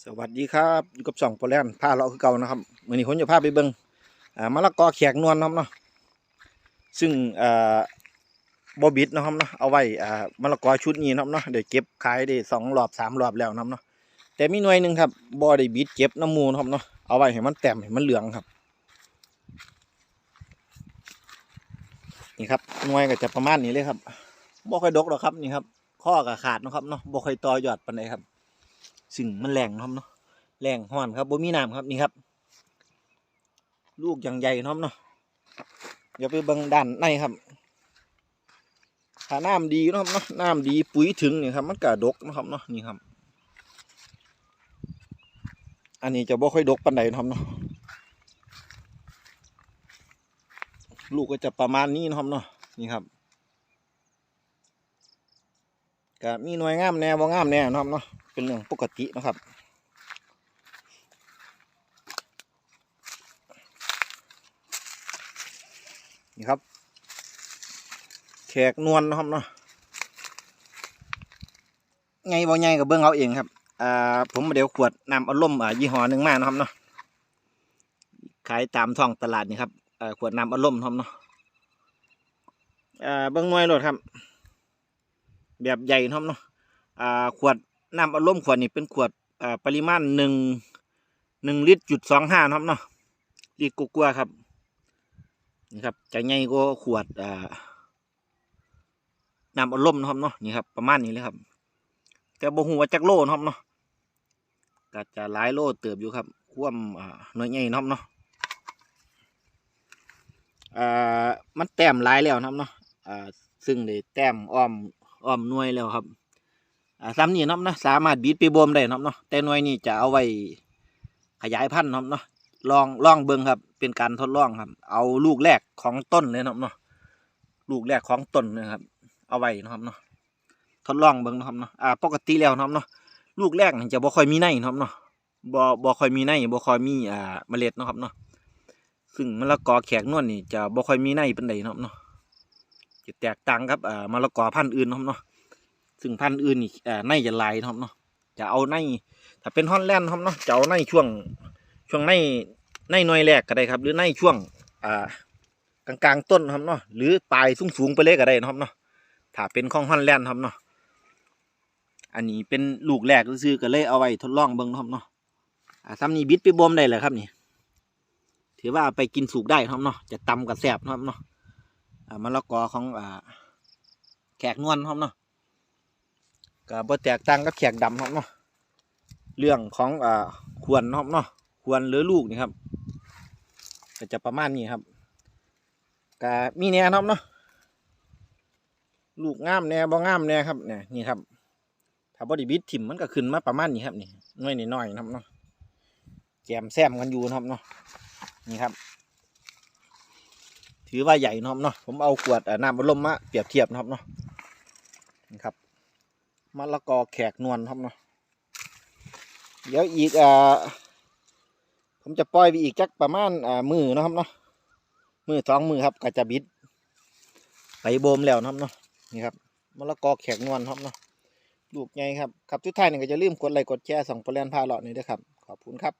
สวัสดีครับอยู่กับสองโปรแลนด์พาเราะคือเก่านะครับมื่อนี้ผมจะพาไปเบิ่งมะละกอแขกนวลนะครับเนาะซึ่งอบอบิดนะครับเนาะเอาไว้มะละกอชุดนี้นะครับเนาะเดี๋ยวเก็บขายได้สองรอบสามรอบแล้วนะครับเนาะแต่มีหน่วยหนึ่งครับบอได้บิดเก็บน้ำมูนะครับเนาะเอาไว้ให้มันแต้มให้มันเหลืองครับนี่ครับหน่วยก็จะประมาณนี้เลยครับบ่ค่อยดกหรอกครับนี่ครับข้อก็ขาดนะครับเนาะบ่ค่อยต่อยอดปานใดครับ ซึ่งมันแรงนะครับเนาะแรงห่อนครับบ่มีน้ำครับนี่ครับ ลูกอย่างใหญ่นะครับเนาะเดี๋ยวไปเบิ่งด้านในครับถ้าน้ำดีนะครับเนาะน้ำดีปุ๋ยถึงนี่ครับ มันกระดกนะครับเนาะนี่ครับ อันนี้จะบ่ค่อยดกปานใดนะครับเนาะลูกก็จะประมาณนี้นะครับเนาะนี่ครับ ก็มีหน่วยงามแน่บ่งามแน่นะครับเนาะเป็นเรื่องปกตินะครับนี่ครับ แขกนวลนะครับเนาะไงบ่ไงกับเบิ้องเอาเองครับอ่าผมเดี๋ยวขวดน้ำอัดลมอ่ายี่ห้อหนึ่งมานะครับเนาะขายตามท้องตลาดนี่ครับอ่าขวดน้ำอัดลมนะครับเนาะอ่าเบิ้องหน่วยรถครับ แบบใหญ่นะครับเนาะอ่าขวดน้ำอัดลมขวดนี่เป็นขวดอ่าปริมาณหนึ่งหนึ่งลิตรจุดสองห้านะครับเนาะลิตรกว่าๆครับนี่ครับจะใหญ่กว่าขวดอ่าน้ำอัดลมนะครับเนาะนี่ครับประมาณนี้เลยครับแต่บ่ฮู้ว่าจักโลนะครับเนาะก็จะหลายโลเติบอยู่ครับความอ่าหน่วยใหญ่นะครับเนาะอ่ามันแต้มหลายแล้วนะครับเนาะอ่าซึ่งได้แต้มอ้อม อ้อมหน่วยแล้วครับอ่าซ้ำนี่เนาะนะสามารถบีดไปบ่มได้เนาะเนาะแต่หน่วยนี่จะเอาไว้ขยายพันธุ์เนาะเนาะลองลองเบิ่งครับ เป็นการทดลองครับ เอาลูกแรกของต้นเลยเนาะเนาะลูกแรกของต้นนะครับ เอาไว้นะครับเนาะทดลองเบิ่งนะครับเนาะอ่าปกติแล้วเนาะเนาะลูกแรกจะบ่ค่อยมีในเนาะเนาะบ่บ่ค่อยมีในบ่ค่อยมีอ่าเมล็ดนะครับเนาะซึ่งมะละกอแขกนวลนี่จะบ่ค่อยมีในเปานใดเนาะเนาะ จะแตกต่างกับอ่ามะละกอพันธุ์อื่นเนาะเนาะซึ่งพันธุ์อื่นนี่เอ่อในจะลายนะครับเนาะจะเอาในถ้าเป็นฮอนแลนด์ครับเนาะจะเอาในช่วงช่วงในในหน่วยแรกก็ได้ครับ หรือในช่วงอ่ากลางกลางๆต้นครับเนาะหรือปลายสูงสูงๆไปเลยก็ได้นะครับเนาะถ้าเป็นของฮอนแลนด์ครับเนาะอันนี้เป็นลูกแรกซื้อก็เลยเอาไว้ทดลองเบิ่งนะครับเนาะอ่าซ้ำนี้บิดไปบ่มได้เลยครับนี่ถือว่าไปกินสุกได้ครับเนาะจะตำกับแซ่บนะครับเนาะ มะละกอของอ่าแขกนวลครับเนาะก็บ่แตกต่างกับแขกดำครับเนาะเรื่องของอ่าควรครับเนาะควรหรือลูกนี่ครับก็จะประมาณนี้ครับก็มีแน่ครับเนาะลูกงามแน่บ่งามแน่ครับเนี่ยนี่ครับถ้าบอดี้บิทถิ่มมันก็ขึ้นมาประมาณนี้ครับนี่น้อยนิดน้อยนะครับเนาะแจมแซมกันอยู่นะครับเนาะนี่ครับ ถือว่าใหญ่นะครับเนาะผมเอาขวดน้ำบัลลมมาเปรียบเทียบนะครับเนาะนี่ครับมะละกอแขกนวลครับเนาะเดี๋ยวอีกอ่าผมจะปล่อยไปอีกจักประมาณอ่ามือนะครับเนาะมือสองมือครับก็จะบิด ไปโบมแล้วนะครับเนาะนี่ครับมะละกอแขกนวลครับเนาะลูกใหญ่ครับครับทุกท่านนี่ก็จะลืมกดไลค์กดแชร์ส่องปรแลนพาเลาะนี่ด้วยครับขอบคุณครับ